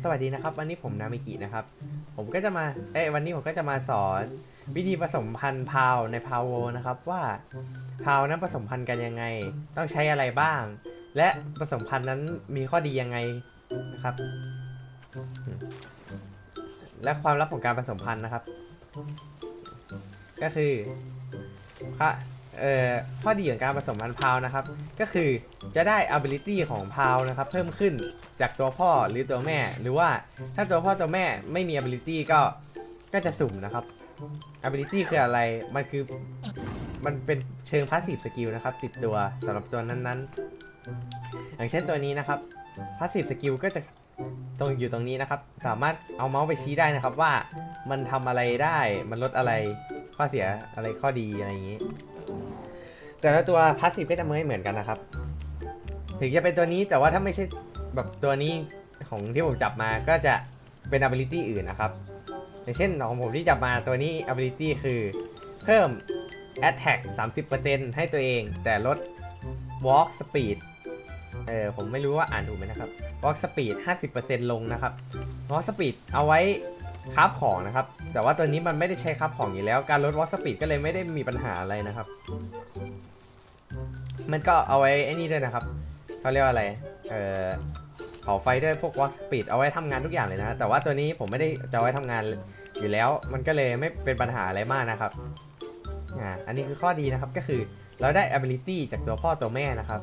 สวัสดีนะครับวันนี้ผมนามิกินะครับ ผมก็จะมาเอ้วันนี้ผมก็จะมาสอนวิธีผสมพันธุ์พาวในพาวโวนะครับ ว่าพาวนั้นผสมพันธุ์กันยังไง ต้องใช้อะไรบ้าง และผสมพันธุ์นั้นมีข้อดียังไงนะครับ และความลับของการผสมพันธุ์นะครับ ก็คือข้อ เอ่อข้อดีของการผสมพันธุ์พาวนะครับ ก็คือจะได้ ability ของพาวนะครับ เพิ่มขึ้นจากตัวพ่อหรือตัวแม่ หรือว่าถ้าตัวพ่อตัวแม่ไม่มี ability ก็ก็จะสุ่มนะครับ ability คืออะไร มันคือ มันเป็นเชิง passive skill นะครับ ติดตัวสำหรับตัวนั้นๆ อย่างเช่นตัวนี้นะครับ passive skill ก็จะตรงอยู่ตรงนี้นะครับ สามารถเอาเมาส์ไปชี้ได้นะครับว่ามันทำอะไรได้ มันลดอะไร ข้อเสียอะไรข้อดีอะไรอย่างนี้ แต่ละตัวพาสซีฟก็จะไม่เหมือนกันนะครับ ถึงจะเป็นตัวนี้แต่ว่าถ้าไม่ใช่แบบตัวนี้ของที่ผมจับมาก็จะเป็น ability อื่นนะครับ อย่างเช่นของผมที่จับมาตัวนี้ ability คือเพิ่ม attack 30%ให้ตัวเอง แต่ลด walk speed เออผมไม่รู้ว่าอ่านถูกไหมนะครับ walk speed 50%ลงนะครับ walk speed เอาไว้คราฟของนะครับ แต่ว่าตัวนี้มันไม่ได้ใช้คราฟของอยู่แล้ว การลด walk speed ก็เลยไม่ได้มีปัญหาอะไรนะครับ มันก็เอาไว้ไอ้นี่ด้วยนะครับเขาเรียกว่าอะไร เอ่อเผาไฟด้วยพวก walk speed เอาไว้ทำงานทุกอย่างเลยนะ แต่ว่าตัวนี้ผมไม่ได้จะเอาไว้ทำงานอยู่แล้ว มันก็เลยไม่เป็นปัญหาอะไรมากนะครับ อ่า อันนี้คือข้อดีนะครับ ก็คือเราได้ ability จากตัวพ่อตัวแม่นะครับ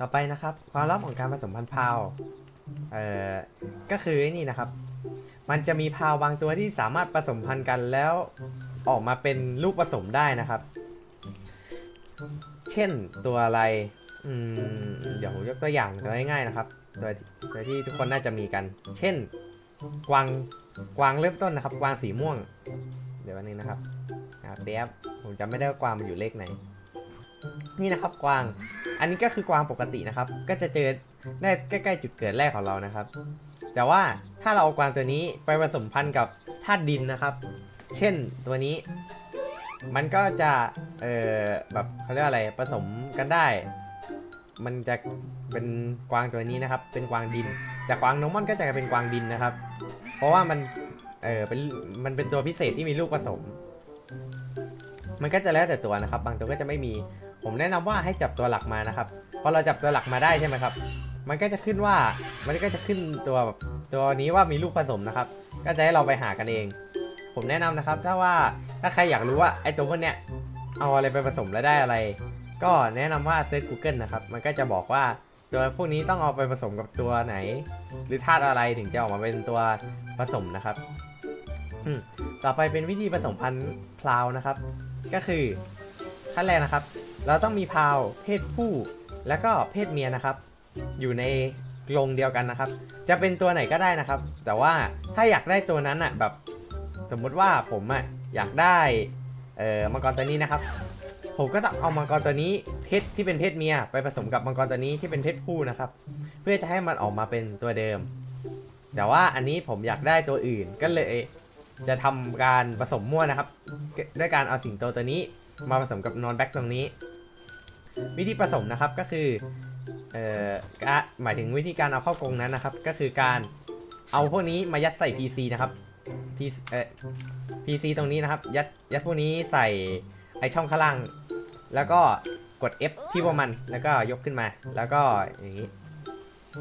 ต่อไปนะครับ ความลับของการผสมพันธุ์พาว เอ่อ ก็คือไอ้นี่นะครับ มันจะมีพาวบางตัวที่สามารถผสมพันธุ์กันแล้วออกมาเป็นลูกผสมได้นะครับ เช่นตัวอะไร อืม เดี๋ยวผมยกตัวอย่างตัวง่ายๆนะครับ โดยโดยที่ทุกคนน่าจะมีกัน เช่น กวาง กวางเริ่มต้นนะครับ กวางสีม่วง เดี๋ยววันนึงนะครับอ่าแป๊บผมจำไม่ได้ว่ากวางมันอยู่เลขไหน นี่นะครับกวาง อันนี้ก็คือกวางปกตินะครับ ก็จะเจอได้ใกล้ๆจุดเกิดแรกของเรานะครับ แต่ว่าถ้าเราเอากวางตัวนี้ไปผสมพันธุ์กับธาตุดินนะครับ เช่นตัวนี้ มันก็จะเออแบบเขาเรียกว่าอะไรผสมกันได้ มันจะเป็นกวางตัวนี้นะครับ เป็นกวางดิน จากกวางนอร์มอนก็จะเป็นกวางดินนะครับ เพราะว่ามันเออเป็นมันเป็นตัวพิเศษที่มีลูกผสม มันก็จะแล้วแต่ตัวนะครับ บางตัวก็จะไม่มี ผมแนะนำว่าให้จับตัวหลักมานะครับพอเราจับตัวหลักมาได้ใช่ไหมครับ มันก็จะขึ้นว่ามันก็จะขึ้นตัวแบบตัวนี้ว่ามีลูกผสมนะครับ ก็จะให้เราไปหากันเอง ผมแนะนำนะครับ ถ้าว่าถ้าใครอยากรู้ว่าไอ้ตัวพวกเนี้ยเอาอะไรไปผสมแล้วได้อะไร ก็แนะนำว่าเซิร์ช Google นะครับ มันก็จะบอกว่าตัวพวกนี้ต้องเอาไปผสมกับตัวไหน หรือธาตุอะไรถึงจะออกมาเป็นตัวผสมนะครับต่อไปเป็นวิธีผสมพันธุ์พลาวนะครับ ก็คือขั้นแรกนะครับ เราต้องมีพราวเพศผู้ และก็เพศเมียนะครับ อยู่ในกรงเดียวกันนะครับ จะเป็นตัวไหนก็ได้นะครับ แต่ว่าถ้าอยากได้ตัวนั้นอะแบบ สมมุติว่าผมอะอยากได้เอ่อมังกรตัวนี้นะครับ ผมก็ต้องเอามังกรตัวนี้เพศที่เป็นเพศเมียไปผสมกับมังกรตัวนี้ที่เป็นเพศผู้นะครับ เพื่อจะให้มันออกมาเป็นตัวเดิม แต่ว่าอันนี้ผมอยากได้ตัวอื่นก็เลยจะทำการผสมมั่วนะครับด้วยการเอาสิงโตตัวนี้มาผสมกับนอนแบ็กตรงนี้ วิธีผสมนะครับก็คือเอ่อหมายถึงวิธีการเอาเข้ากรงนั้นนะครับ ก็คือการเอาพวกนี้มายัดใส่ PC นะครับ P เอ่อ PC ตรงนี้นะครับ ยัดยัดพวกนี้ใส่ไอช่องข้างล่าง แล้วก็กด F ที่พวกมันแล้วก็ยกขึ้นมา แล้วก็อย่างนี้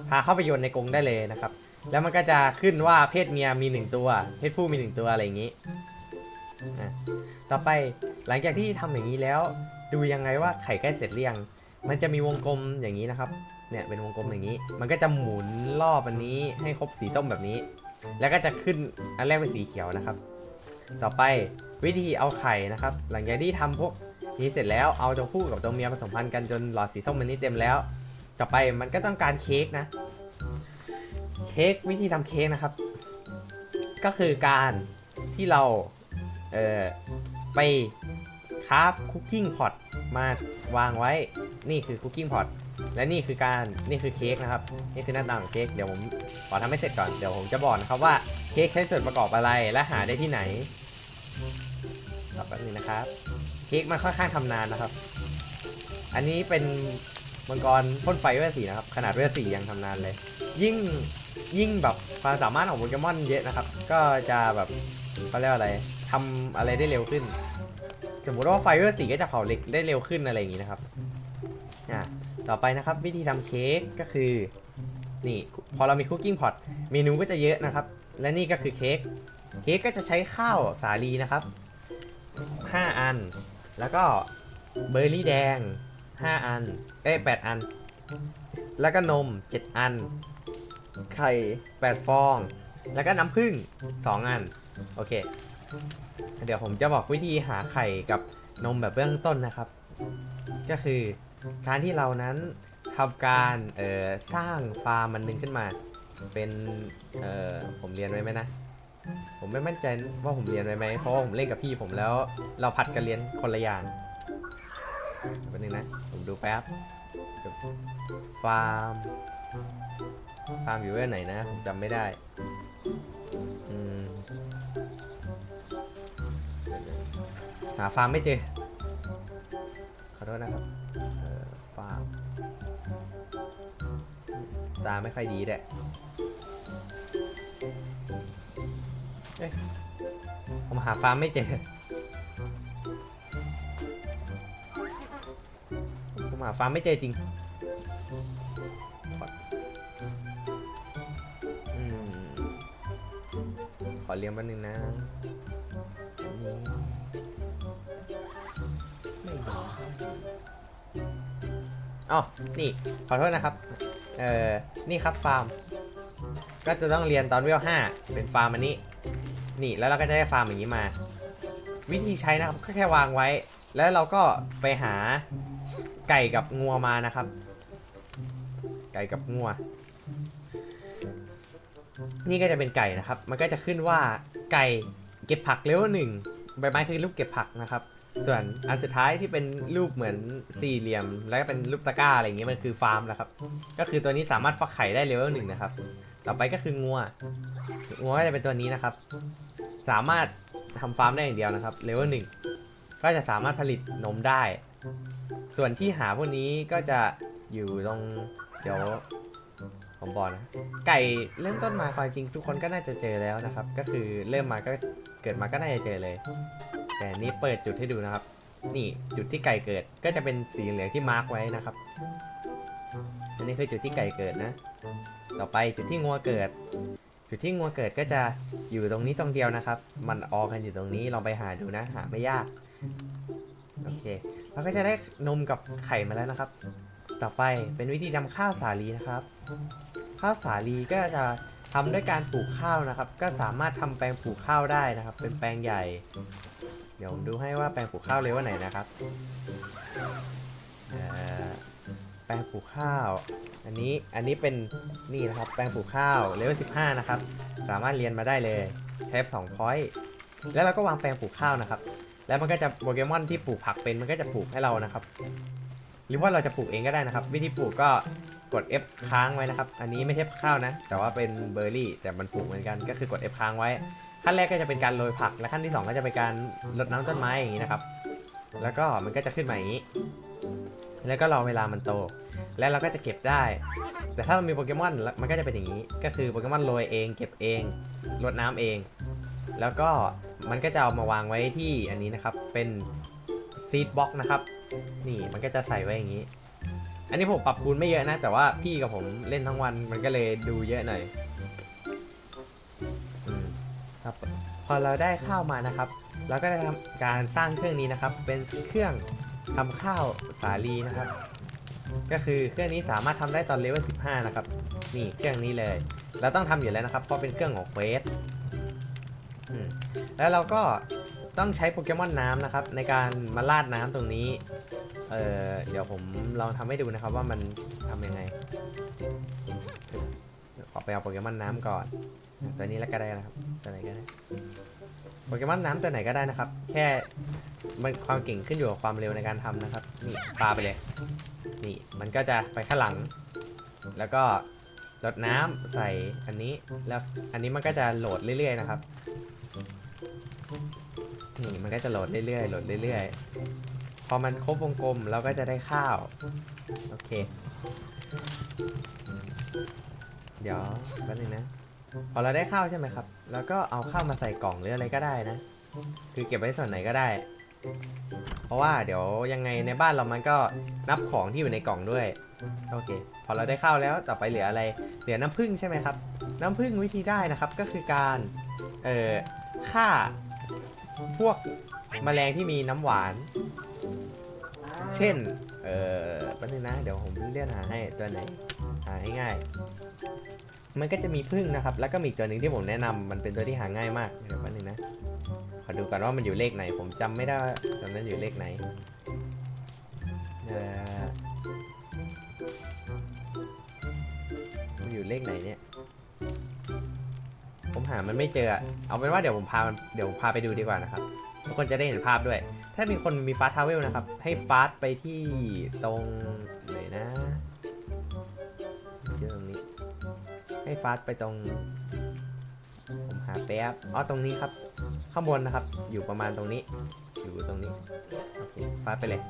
พาเข้าไปโยนในกรงได้เลยนะครับ แล้วมันก็จะขึ้นว่าเพศเมียมีหนึ่งตัว เพศผู้มีหนึ่งตัวอะไรอย่างนี้ต่อไปหลังจากที่ทำอย่างนี้แล้ว ดูยังไงว่าไข่ใกล้เสร็จหรือยังมันจะมีวงกลมอย่างนี้นะครับ เนี่ยเป็นวงกลมอย่างนี้ มันก็จะหมุนรอบอันนี้ให้ครบสีส้มแบบนี้ แล้วก็จะขึ้นอันแรกเป็นสีเขียวนะครับ ต่อไปวิธีเอาไข่นะครับ หลังจากที่ทำพวกนี้เสร็จแล้วเอาตัวผู้กับตัวเมียผสมพันธุ์กันจนหลอดสีส้มมันนี้เต็มแล้ว ต่อไปมันก็ต้องการเค้กนะ เค้กวิธีทำเค้กนะครับ ก็คือการที่เราเอ่อไปคราฟคุกกิ้งพอตมาวางไว้ นี่คือคุกกิ้งพอต และนี่คือการนี่คือเค้กนะครับ นี่คือหน้าตาของเค้กเดี๋ยวผมขอทำให้เสร็จก่อนเดี๋ยวผมจะบอกนะครับว่าเค้กใช้ส่วนประกอบอะไรและหาได้ที่ไหนต่อแป๊บนึงนะครับ เค้กมันค่อนข้างทำนานนะครับ อันนี้เป็นมังกรพ่นไฟเวทสีนะครับ ขนาดเวทสียังทำนานเลย ยิ่งยิ่งแบบความสามารถของโปเกมอนเยอะนะครับ ก็จะแบบเขาเรียกว่าอะไรทำอะไรได้เร็วขึ้น สมมติว่าไฟเวทสีก็จะเผาเหล็กได้เร็วขึ้นอะไรอย่างนี้นะครับอะ ต่อไปนะครับวิธีทำเค้กก็คือ นี่พอเรามีคุกกิ้งพอตเมนูก็จะเยอะนะครับ และนี่ก็คือเค้กเค้กก็จะใช้ข้าวสาลีนะครับ 5 อัน แล้วก็เบอร์รี่แดง 5 อัน เอ้ย8อัน แล้วก็นม 7 อัน ไข่ 8 ฟอง แล้วก็น้ำผึ้ง2 อัน โอเค เดี๋ยวผมจะบอกวิธีหาไข่กับนมแบบเบื้องต้นนะครับ ก็คือ การที่เรานั้นทำการเอ่อสร้างฟาร์มมันหนึงขึ้นมา เป็นเอ่อผมเรียนไว้ไหมนะ ผมไม่มั่นใจว่าผมเรียนไว้ไหมเพราะว่าผมเล่นกับพี่ผมแล้ว เราผัดกันเรียนคนละอย่างแป๊บนึงนะ ผมดูแป๊บฟาร์มฟาร์มอยู่เวลไหนนะผมจำไม่ได้อืมหาฟาร์มไม่เจอขอโทษนะครับ ตาไม่ค่อยดีแหละเอ๊ะผมหาฟาร์มไม่เจอ ผมหาฟาร์มไม่เจอจริงขอขอเลี้ยงแป๊บนึงนะอ๋อนี่ ขอโทษนะครับ เออ นี่ครับฟาร์ม ก็จะต้องเรียนตอนเวลห้าเป็นฟาร์มอันนี้ นี่แล้วเราก็จะได้ฟาร์มอย่างนี้มา วิธีใช้นะครับก็แค่วางไว้ แล้วเราก็ไปหาไก่กับงัวมานะครับ ไก่กับงัว นี่ก็จะเป็นไก่นะครับ มันก็จะขึ้นว่าไก่เก็บผักเลเวลหนึ่งใบไม้คือรูปเก็บผักนะครับ ส่วนอันสุดท้ายที่เป็นรูปเหมือนสี่เหลี่ยม แล้วก็เป็นรูปตะกร้าอะไรอย่างเงี้ยมันคือฟาร์มแล้วครับ ก็คือตัวนี้สามารถฟักไข่ได้เลเวลหนึ่งนะครับ ต่อไปก็คืองัวงัวก็จะเป็นตัวนี้นะครับ สามารถทำฟาร์มได้อย่างเดียวนะครับเลเวลหนึ่งก็จะสามารถผลิตนมได้ ส่วนที่หาพวกนี้ก็จะอยู่ตรงเดี๋ยวผมบอกนะไก่เริ่มต้นมาความจริงทุกคนก็น่าจะเจอแล้วนะครับ ก็คือเริ่มมาก็เกิดมาก็น่าจะเจอเลย แต่นี่เปิดจุดให้ดูนะครับ นี่จุดที่ไก่เกิดก็จะเป็นสีเหลืองที่มาร์กไว้นะครับ อันนี้คือจุดที่ไก่เกิดนะ ต่อไปจุดที่งัวเกิด จุดที่งัวเกิดก็จะอยู่ตรงนี้ตรงเดียวนะครับ มันออกกันอยู่ตรงนี้ลองไปหาดูนะ หาไม่ยาก โอเค เราก็จะได้นมกับไข่มาแล้วนะครับ ต่อไปเป็นวิธีทำข้าวสาลีนะครับ ข้าวสาลีก็จะทำด้วยการปลูกข้าวนะครับ ก็สามารถทำแปลงปลูกข้าวได้นะครับ เป็นแปลงใหญ่ เดี๋ยวผมดูให้ว่าแปลงปลูกข้าวเลเวลไหนนะครับแปลงปลูกข้าว อันนี้อันนี้เป็นนี่นะครับแปลงปลูกข้าวเลเวล15นะครับสามารถเรียนมาได้เลยเทป2พอยต์แล้วเราก็วางแปลงปลูกข้าวนะครับ แล้วมันก็จะโปเกมอนที่ปลูกผักเป็นมันก็จะปลูกให้เรานะครับ หรือว่าเราจะปลูกเองก็ได้นะครับ วิธีปลูกก็กด F ค้างไว้นะครับ อันนี้ไม่ใช่ข้าวนะ แต่ว่าเป็นเบอร์รี่แต่มันปลูกเหมือนกันก็คือกด F ค้างไว้ ขั้นแรกก็จะเป็นการโรยผัก และขั้นที่ 2 ก็จะเป็นการรดน้ำต้นไม้อย่างนี้นะครับ แล้วก็มันก็จะขึ้นมาอย่างนี้ แล้วก็รอเวลามันโต แล้วเราก็จะเก็บได้ แต่ถ้าเรามีโปเกมอนมันก็จะเป็นอย่างนี้ ก็คือโปเกมอนโรยเอง เก็บเองรดน้ำเอง แล้วก็มันก็จะเอามาวางไว้ที่อันนี้นะครับ เป็นซีดบ็อกนะครับ นี่มันก็จะใส่ไว้อย่างนี้ อันนี้ผมปรับคูณไม่เยอะนะ แต่ว่าพี่กับผมเล่นทั้งวันมันก็เลยดูเยอะหน่อย ครับ พอเราได้ข้าวมานะครับ เราก็ได้ทำการสร้างเครื่องนี้นะครับ เป็นเครื่องทำข้าวสาลีนะครับ ก็คือเครื่องนี้สามารถทำได้ตอนเลเวล15 นะครับ นี่เครื่องนี้เลย เราต้องทำอยู่แล้วนะครับ เพราะเป็นเครื่องของเควสแล้วเราก็ต้องใช้โปเกมอนน้ำนะครับ ในการมาลาดน้ำตรงนี้ เออเดี๋ยวผมลองทำให้ดูนะครับว่ามันทำยังไง ขอไปเอาโปเกมอนน้ำก่อน ตัวนี้แล้วก็ได้นะครับตัวไหนก็ได้โปเกมอนน้ำตัวไหนก็ได้นะครับ แค่มันความเก่งขึ้นอยู่กับความเร็วในการทำนะครับ นี่ปาไปเลย นี่มันก็จะไปข้างหลัง แล้วก็รดน้ำใส่อันนี้แล้วอันนี้มันก็จะโหลดเรื่อยๆนะครับนี่มันก็จะโหลดเรื่อยๆโหลดเรื่อยๆ พอมันครบวงกลมเราก็จะได้ข้าว โอเค เดี๋ยวแป๊บนึงนะ พอเราได้ข้าวใช่ไหมครับ แล้วก็เอาข้าวมาใส่กล่องหรืออะไรก็ได้นะ คือเก็บไว้ส่วนไหนก็ได้ เพราะว่าเดี๋ยวยังไงในบ้านเรามันก็นับของที่อยู่ในกล่องด้วย โอเค พอเราได้ข้าวแล้วต่อไปเหลืออะไร เหลือน้ำผึ้งใช่ไหมครับ น้ำผึ้งวิธีได้นะครับ ก็คือการ เอ่อ ฆ่า พวกแมลงที่มีน้ำหวาน เช่น เอ่อแป๊บนึงนะ เดี๋ยวผมเลื่อนหาให้ตัวไหน หาให้ง่าย มันก็จะมีพึ่งนะครับ แล้วก็มีอีกตัวหนึ่งที่ผมแนะนำมันเป็นตัวที่หาง่ายมากเดี๋ยวแป๊บนึงนะ ขอดูก่อนว่ามันอยู่เลขไหน ผมจำไม่ได้ตอนนั้นอยู่เลขไหนเอ่อมันอยู่เลขไหนเนี่ย ผมหามันไม่เจอ เอาเป็นว่าเดี๋ยวผมพามันเดี๋ยวผมพาไปดูดีกว่านะครับ ทุกคนจะได้เห็นภาพด้วย ถ้ามีคนมีฟาสทาวเวลนะครับ ให้ฟาสไปที่ตรงไหนนะ ให้ฟาสไปตรง ผมหาแป๊บอ๋อตรงนี้ครับ ข้างบนนะครับ อยู่ประมาณตรงนี้ อยู่ตรงนี้โอเคฟาสไปเลย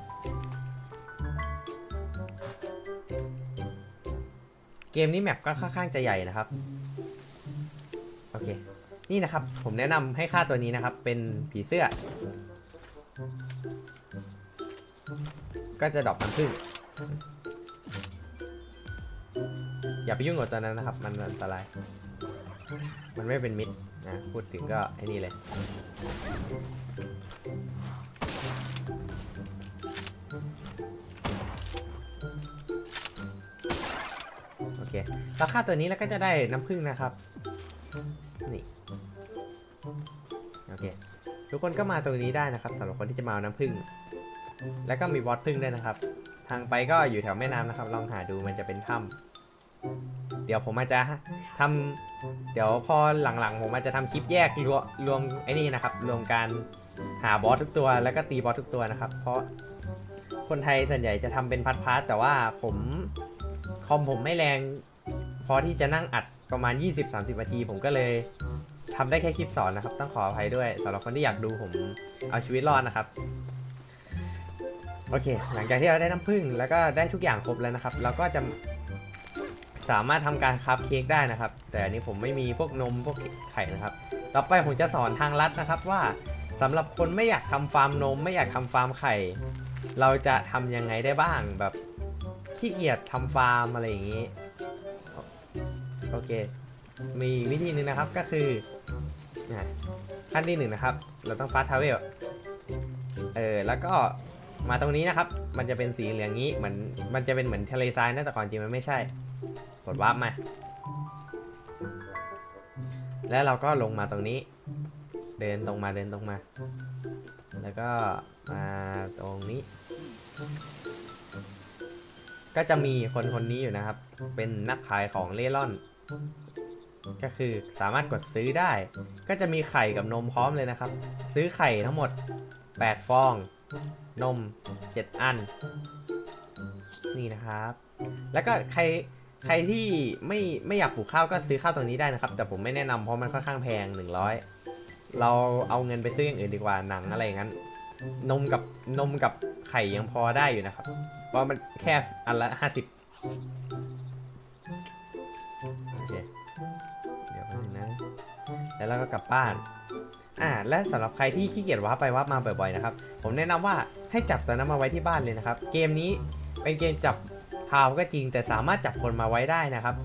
เกมนี้แมปก็ค่อนข้างจะใหญ่นะครับโอเคนี่นะครับ ผมแนะนำให้ค่าตัวนี้นะครับ เป็นผีเสื้อ ก็จะดรอปน้ำผึ้ง อย่าไปยุ่งกับตัวนั้นนะครับ มันอันตราย มันไม่เป็นมิตรนะพูดถึงก็ไอ้นี่เลยโอเคเราฆ่าตัวนี้แล้วก็จะได้น้ำผึ้งนะครับ นี่ โอเค ทุกคนก็มาตรงนี้ได้นะครับสำหรับคนที่จะมาเอาน้ำผึ้งแล้วก็มีบอสผึ้งด้วยนะครับ ทางไปก็อยู่แถวแม่น้ำนะครับ ลองหาดูมันจะเป็นถ้ำ เดี๋ยวผมอาจจะทำเดี๋ยวพอหลังๆ ผมอาจจะทำคลิปแยกรวมรวมไอ้นี่นะครับ รวมการหาบอสทุกตัวแล้วก็ตีบอสทุกตัวนะครับ เพราะคนไทยส่วนใหญ่จะทำเป็นพาร์ทๆแต่ว่าผมคอมผมไม่แรงพอที่จะนั่งอัดประมาณ 20-30นาทีผมก็เลยทำได้แค่คลิปสอนนะครับ ต้องขออภัยด้วยสำหรับคนที่อยากดูผมเอาชีวิตรอดนะครับ โอเค หลังจากที่เราได้น้ำผึ้งแล้วก็ได้ทุกอย่างครบแล้วนะครับ เราก็จะ สามารถทำการคัพเค้กได้นะครับ แต่อันนี้ผมไม่มีพวกนมพวกไข่นะครับ ต่อไปผมจะสอนทางลัดนะครับว่าสำหรับคนไม่อยากทำฟาร์มนม ไม่อยากทำฟาร์มไข่ เราจะทำยังไงได้บ้างแบบขี้เกียจทำฟาร์มอะไรอย่างนี้โอเค มีวิธีหนึ่งนะครับก็คือขั้นที่หนึ่งนะครับ เราต้องฟาสทาวเวลเออแล้วก็มาตรงนี้นะครับ มันจะเป็นสีเหลืองนี้เหมือนมันจะเป็นเหมือนทะเลทรายนะแต่ก่อนจริงมันไม่ใช่ กดวาร์ปมา แล้วเราก็ลงมาตรงนี้ เดินตรงมาเดินตรงมา แล้วก็มาตรงนี้ ก็จะมีคนคนนี้อยู่นะครับ เป็นนักขายของเล่ร่อน ก็คือสามารถกดซื้อได้ ก็จะมีไข่กับนมพร้อมเลยนะครับ ซื้อไข่ทั้งหมด 8 ฟอง นม 7 อัน นี่นะครับ แล้วก็ใคร ใครที่ไม่ไม่อยากปลูกข้าวก็ซื้อข้าวตรงนี้ได้นะครับ แต่ผมไม่แนะนำเพราะมันค่อนข้างแพง 100 เราเอาเงินไปซื้ออย่างอื่นดีกว่าหนังอะไรอย่างนั้น นมกับนมกับไข่ยังพอได้อยู่นะครับ เพราะมันแค่อันละ50โอเคเดี๋ยวแป๊บนึงนะ แล้วเราก็กลับบ้าน อ่า และสำหรับใครที่ขี้เกียจว้าไปว้ามาบ่อยๆนะครับ ผมแนะนำว่าให้จับตัวนั้นมาไว้ที่บ้านเลยนะครับ เกมนี้เป็นเกมจับ พาวก็จริงแต่สามารถจับคนมาไว้ได้นะครับ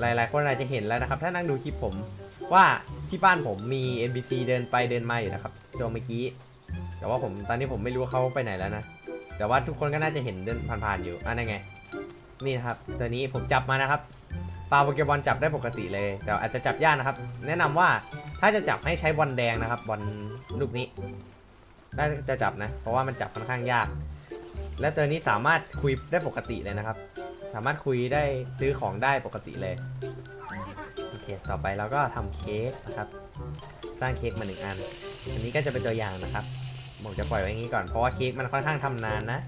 หลายๆ คนอาจจะเห็นแล้วนะครับ ถ้านั่งดูคลิปผมว่าที่บ้านผมมี NPC เดินไปเดินมาอยู่นะครับตัวเมื่อกี้ แต่ว่าผมตอนนี้ผมไม่รู้ว่าเขาไปไหนแล้วนะ แต่ว่าทุกคนก็น่าจะเห็นเดินผ่านๆอยู่อะนั่นไง นี่นะครับ ตัวนี้ผมจับมานะครับปลาโปเกมอนจับได้ปกติเลย แต่อาจจะจับยากนะครับ แนะนำว่าถ้าจะจับให้ใช้บอลแดงนะครับบอลลูกนี้น่าจะจับนะ เพราะว่ามันจับค่อนข้างยาก และตัวนี้สามารถคุยได้ปกติเลยนะครับ สามารถคุยได้ซื้อของได้ปกติเลยโอเคต่อไปเราก็ทำเค้กนะครับ สร้างเค้กมาหนึ่งอัน อันนี้ก็จะเป็นตัวอย่างนะครับผมจะปล่อยไว้อย่างนี้ก่อนเพราะว่าเค้กมันค่อนข้างทำนานนะ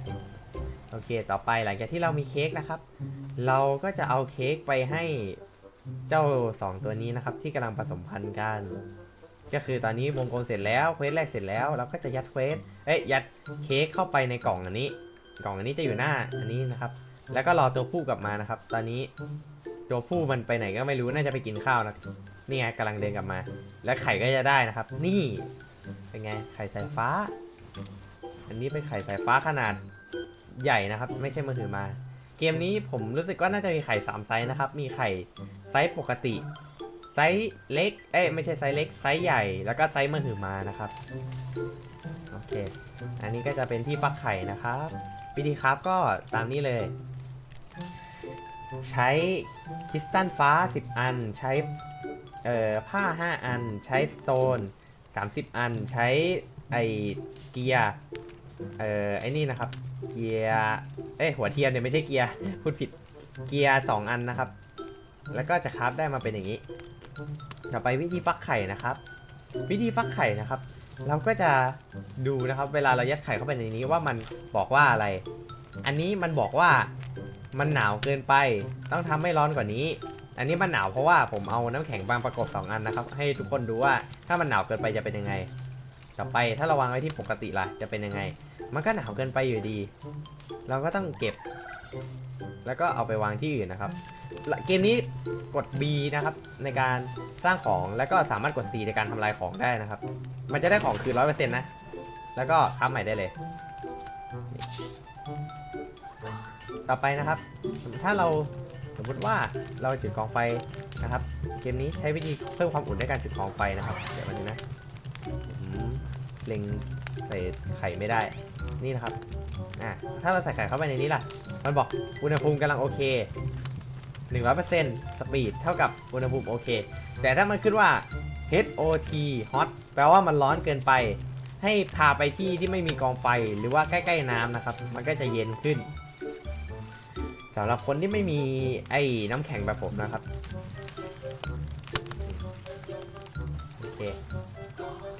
โอเค ต่อไปหลังจากที่เรามีเค้กนะครับ เราก็จะเอาเค้กไปให้เจ้าสองตัวนี้นะครับ ที่กำลังผสมพันธุ์กัน ก็คือตอนนี้วงกลมเสร็จแล้วเควสแรกเสร็จแล้ว เราก็จะยัดเควสเอ้ยยัดเค้กเข้าไปในกล่องอันนี้ กล่องอันนี้จะอยู่หน้าอันนี้นะครับ แล้วก็รอตัวผู้กลับมานะครับ ตอนนี้ตัวผู้มันไปไหนก็ไม่รู้น่าจะไปกินข้าวนะนี่ไงกำลังเดินกลับมา แล้วไข่ก็จะได้นะครับ นี่เป็นไงไข่สายฟ้า อันนี้เป็นไข่สายฟ้าขนาดใหญ่นะครับ ไม่ใช่มือถือมา เกมนี้ผมรู้สึกว่าน่าจะมีไข่สามไซส์นะครับ มีไข่ไซส์ปกติไซส์เล็ก เอ้ยไม่ใช่ไซส์เล็ก ไซส์ใหญ่ แล้วก็ไซส์มือถือมานะครับ โอเค อันนี้ก็จะเป็นที่ฟักไข่นะครับ วิธีครับก็ตามนี้เลย ใช้คริสตัลฟ้า 10 อัน ใช้เอ่อผ้า 5 อัน ใช้สโตน 30 อัน ใช้ไอเกียร์เอ่อไอ้นี่นะครับ เกียร์เอ้ยหัวเทียมเนี่ยไม่ใช่เกียร์พูดผิดเกียร์สองอันนะครับ แล้วก็จะคราฟได้มาเป็นอย่างนี้ ต่อไปวิธีฟักไข่นะครับ วิธีฟักไข่นะครับ เราก็จะดูนะครับเวลาเรายัดไข่เข้าไปในนี้ว่ามันบอกว่าอะไร อันนี้มันบอกว่ามันหนาวเกินไป ต้องทำให้ร้อนกว่านี้ อันนี้มันหนาวเพราะว่าผมเอาน้ำแข็งบางประกบสองอันนะครับ ให้ทุกคนดูว่าถ้ามันหนาวเกินไปจะเป็นยังไง ต่อไปถ้าเราวางไว้ที่ปกติล่ะจะเป็นยังไง มันก็หนาวเกินไปอยู่ดี เราก็ต้องเก็บ แล้วก็เอาไปวางที่อื่นนะครับเกมนี้กด B นะครับในการสร้างของแล้วก็สามารถกด C ในการทำลายของได้นะครับ มันจะได้ของคือร้อยเปอร์เซ็นต์นะ แล้วก็ทำใหม่ได้เลย ต่อไปนะครับ ถ้าเราสมมติว่าเราจุดกองไฟนะครับ เกมนี้ใช้วิธีเพิ่มความอุ่นด้วยการจุดกองไฟนะครับ เดี๋ยววันนี้นะเล็งใส่ไข่ไม่ได้ นี่นะครับ อะ ถ้าเราใส่ไข่เข้าไปในนี้ล่ะ มันบอกอุณหภูมิกำลังโอเค100%สปีดเท่ากับอุณหภูมิโอเค แต่ถ้ามันขึ้นว่า HOT hot แปลว่ามันร้อนเกินไป ให้พาไปที่ที่ไม่มีกองไฟหรือว่าใกล้ๆน้ำนะครับ มันก็จะเย็นขึ้นสำหรับคนที่ไม่มีไอ้น้ำแข็งแบบผมนะครับโอเค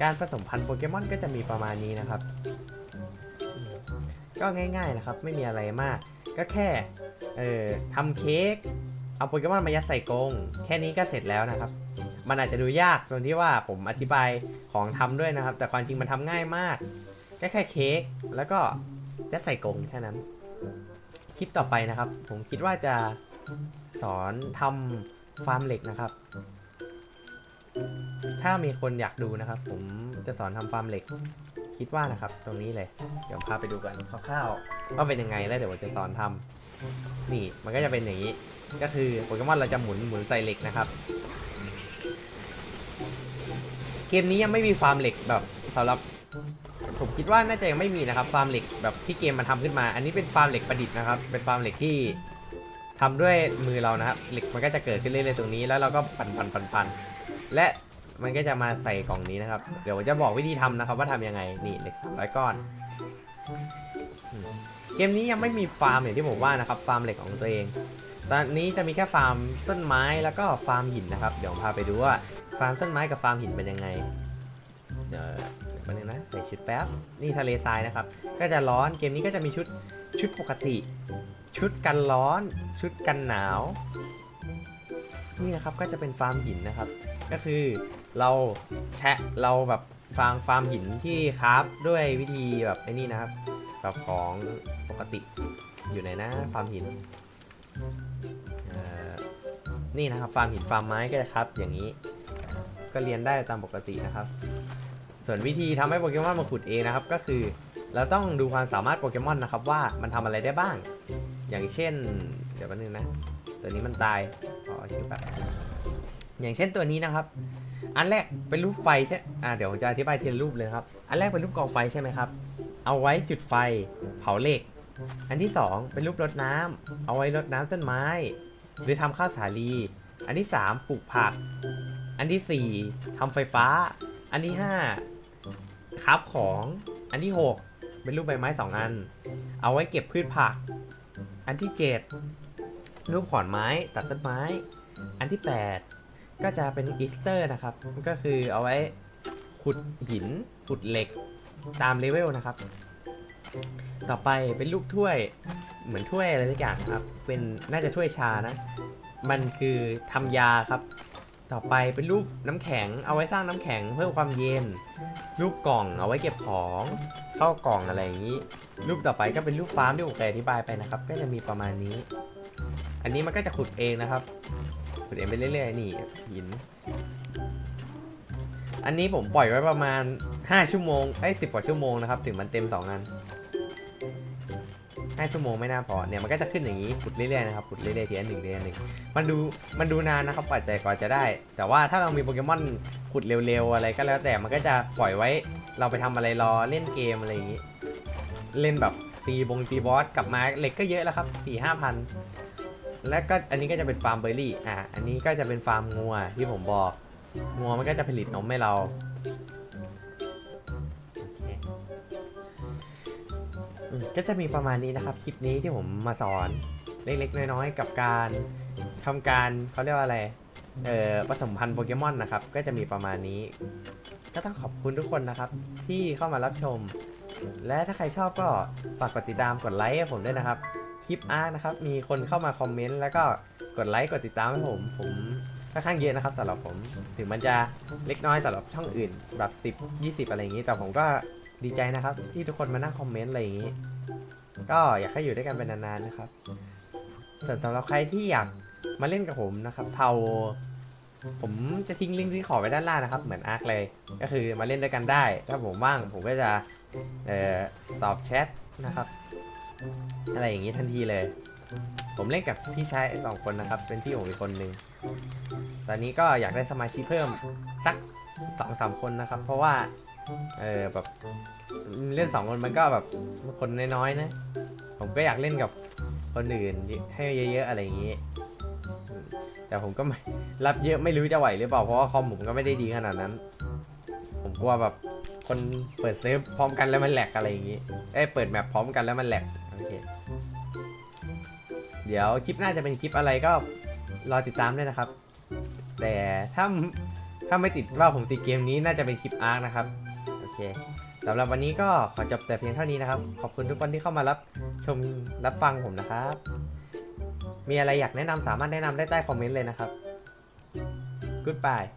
การผสมพันธุ์โปเกมอนก็จะมีประมาณนี้นะครับ ก็ง่ายๆนะครับ ไม่มีอะไรมาก ก็แค่เอ่อทำเค้กเอาโปเกมอนมายัดใส่กรงแค่นี้ก็เสร็จแล้วนะครับ มันอาจจะดูยากตรงที่ว่าผมอธิบายของทำด้วยนะครับ แต่ความจริงมันทำง่ายมากแค่แค่เค้กแล้วก็ยัดใส่กรงแค่นั้น คลิปต่อไปนะครับ ผมคิดว่าจะสอนทำฟาร์มเหล็กนะครับ ถ้ามีคนอยากดูนะครับ ผมจะสอนทำฟาร์มเหล็ก คิดว่านะครับ ตรงนี้เลย เดี๋ยวพาไปดูกันคร่าวๆว่าเป็นยังไงแล้วเดี๋ยวผมจะสอนทำนี่มันก็จะเป็นอย่างนี้ ก็คือโปเกมอนเราจะหมุนหมุนใส่เหล็กนะครับ เกมนี้ยังไม่มีฟาร์มเหล็กแบบสำหรับผมคิดว่าน่าจะยังไม่มีนะครับฟาร์มเหล็กแบบที่เกมมันทำขึ้นมา อันนี้เป็นฟาร์มเหล็กประดิษฐ์นะครับเป็นฟาร์มเหล็กที่ทำด้วยมือเรานะครับเหล็กมันก็จะเกิดขึ้นเรื่อยๆตรงนี้แล้วเราก็ปั่นปั่นปั่นปั่นและมันก็จะมาใส่กล่องนี้นะครับ เดี๋ยวจะบอกวิธีทำนะครับ ว่าทำยังไงนี่เหล็กสามร้อยก้อนอืมเกมนี้ยังไม่มีฟาร์มอย่างที่ผมว่านะครับ ฟาร์มเหล็กของตัวเอง ตอนนี้จะมีแค่ฟาร์มต้นไม้แล้วก็ฟาร์มหินนะครับ เดี๋ยวพาไปดูว่า ฟาร์มต้นไม้กับฟาร์มหินเป็นยังไง เดี๋ยวแป๊บนึงนะใส่ชุดแป๊บ นี่ทะเลทรายนะครับ ก็จะร้อนเกมนี้ก็จะมีชุดชุดปกติ ชุดกันร้อน ชุดกันหนาว นี่นะครับก็จะเป็นฟาร์มหินนะครับ ก็คือเราแชะเราแบบฟาร์มฟาร์มหินที่คราฟด้วยวิธีแบบไอ้นี่นะครับแบบของปกติอยู่ไหนนะฟาร์มหินนี่นะครับฟาร์มหินฟาร์มไม้ก็จะครับอย่างนี้ ก็เรียนได้ตามปกตินะครับ ส่วนวิธีทำให้โปเกมอนมาขุดเองนะครับ ก็คือเราต้องดูความสามารถโปเกมอนนะครับว่ามันทำอะไรได้บ้าง อย่างเช่น เดี๋ยวแป๊บนึงนะ ตัวนี้มันตายขอคิวแบบอย่างเช่นตัวนี้นะครับ อันแรกเป็นรูปไฟใช่อ่าเดี๋ยวผมจะอธิบายทีละรูปเลยครับ อันแรกเป็นรูปกองไฟใช่ไหมครับ เอาไว้จุดไฟเผาเหล็ก อันที่สองเป็นรูปรดน้ำเอาไว้รดน้ำต้นไม้ หรือทำข้าวสาลี อันที่สามปลูกผัก อันที่สี่ทำไฟฟ้า อันที่ห้าคับของ อันที่หกเป็นรูปใบไม้สองอัน เอาไว้เก็บพืชผัก อันที่เจ็ดรูปขอนไม้ตัดต้นไม้ อันที่แปดก็จะเป็นอีสเตอร์นะครับ ก็คือเอาไว้ขุดหินขุดเหล็กตามเลเวลนะครับ ต่อไปเป็นลูกถ้วยเหมือนถ้วยอะไรสักอย่างครับ เป็นน่าจะถ้วยชานะ มันคือทำยาครับ ต่อไปเป็นรูปน้ำแข็งเอาไว้สร้างน้ำแข็งเพิ่มความเย็น รูปกล่องเอาไว้เก็บของเข้ากล่องอะไรอย่างนี้ รูปต่อไปก็เป็นรูปฟาร์มที่ผมเคยอธิบายไปนะครับ ก็จะมีประมาณนี้ อันนี้มันก็จะขุดเองนะครับ ขุดเองไปเรื่อยๆนี่หิน อันนี้ผมปล่อยไว้ประมาณ 5 ชั่วโมงไอ้สิบกว่าชั่วโมงนะครับ ถึงมันเต็ม2อัน 5ชั่วโมงไม่น่าพอเนี่ยมันก็จะขึ้นอย่างนี้ขุดเรื่อยๆนะครับขุดเรื่อยๆทีละหนึ่งทีละหนึ่งมันดูมันดูนานนะครับกว่าจะกว่าจะได้ แต่ว่าถ้าเรามีโปเกมอนขุดเร็วๆอะไรก็แล้วแต่มันก็จะปล่อยไว้เราไปทำอะไรรอเล่นเกมอะไรอย่างนี้ เล่นแบบตีบงตีบอสกลับมาเหล็กก็เยอะแล้วครับสี่ห้าพันแล้วก็อันนี้ก็จะเป็นฟาร์มเบอร์รี่อะอันนี้ก็จะเป็นฟาร์มงัวที่ผมบอกงัวมันก็จะผลิตนมให้เรา ก็จะมีประมาณนี้นะครับ คลิปนี้ที่ผมมาสอนเล็กๆน้อยๆกับการทำการเขาเรียกว่าอะไร เอ่อผสมพันธุ์โปเกมอนนะครับ ก็จะมีประมาณนี้ ก็ต้องขอบคุณทุกคนนะครับ ที่เข้ามารับชม และถ้าใครชอบก็ฝากกดติดตามกดไลค์ให้ผมด้วยนะครับ คลิปอาร์ตนะครับ มีคนเข้ามาคอมเมนต์แล้วก็กดไลค์กดติดตามให้ผม ผมค่อนข้างเยอะนะครับสำหรับผม ถึงมันจะเล็กน้อยสำหรับช่องอื่นแบบ 10 20 อะไรอย่างนี้ แต่ผมก็ ดีใจนะครับ ที่ทุกคนมานั่งคอมเมนต์อะไรอย่างนี้ ก็อยากให้อยู่ด้วยกันเป็นนานๆนะครับส่วนสำหรับใครที่อยากมาเล่นกับผมนะครับเทาผมจะทิ้งลิงก์ที่ขอไว้ด้านล่างนะครับ เหมือนอาร์คเลย ก็คือมาเล่นด้วยกันได้ ถ้าผมว่างผมก็จะเอ่อตอบแชทนะครับ อะไรอย่างนี้ทันทีเลย ผมเล่นกับพี่ชายสองคนนะครับ เป็นพี่ผมอีกคนหนึ่งตอนนี้ก็อยากได้สมาชิกเพิ่มสักสองสามคนนะครับ เพราะว่า เออแบบเล่นสองคนมันก็แบบคนน้อยๆนะ ผมก็อยากเล่นกับคนอื่นให้เยอะๆอะไรอย่างนี้ แต่ผมก็รับเยอะไม่รู้จะไหวหรือเปล่าเพราะว่าคอมผมก็ไม่ได้ดีขนาดนั้น ผมกลัวแบบคนเปิดเซฟพร้อมกันแล้วมันแหลกอะไรอย่างนี้ เอ้เปิดแมปพร้อมกันแล้วมันแหลกโอเค เดี๋ยวคลิปหน้าจะเป็นคลิปอะไรก็รอติดตามด้วยนะครับ แต่ถ้าถ้าไม่ติดว่าผมติดเกมนี้น่าจะเป็นคลิปอาร์คนะครับ เคสำหรับวันนี้ก็ขอจบแต่เพียงเท่านี้นะครับ ขอบคุณทุกคนที่เข้ามารับชมรับฟังผมนะครับ มีอะไรอยากแนะนำสามารถแนะนำได้ใต้คอมเมนต์เลยนะครับ Goodbye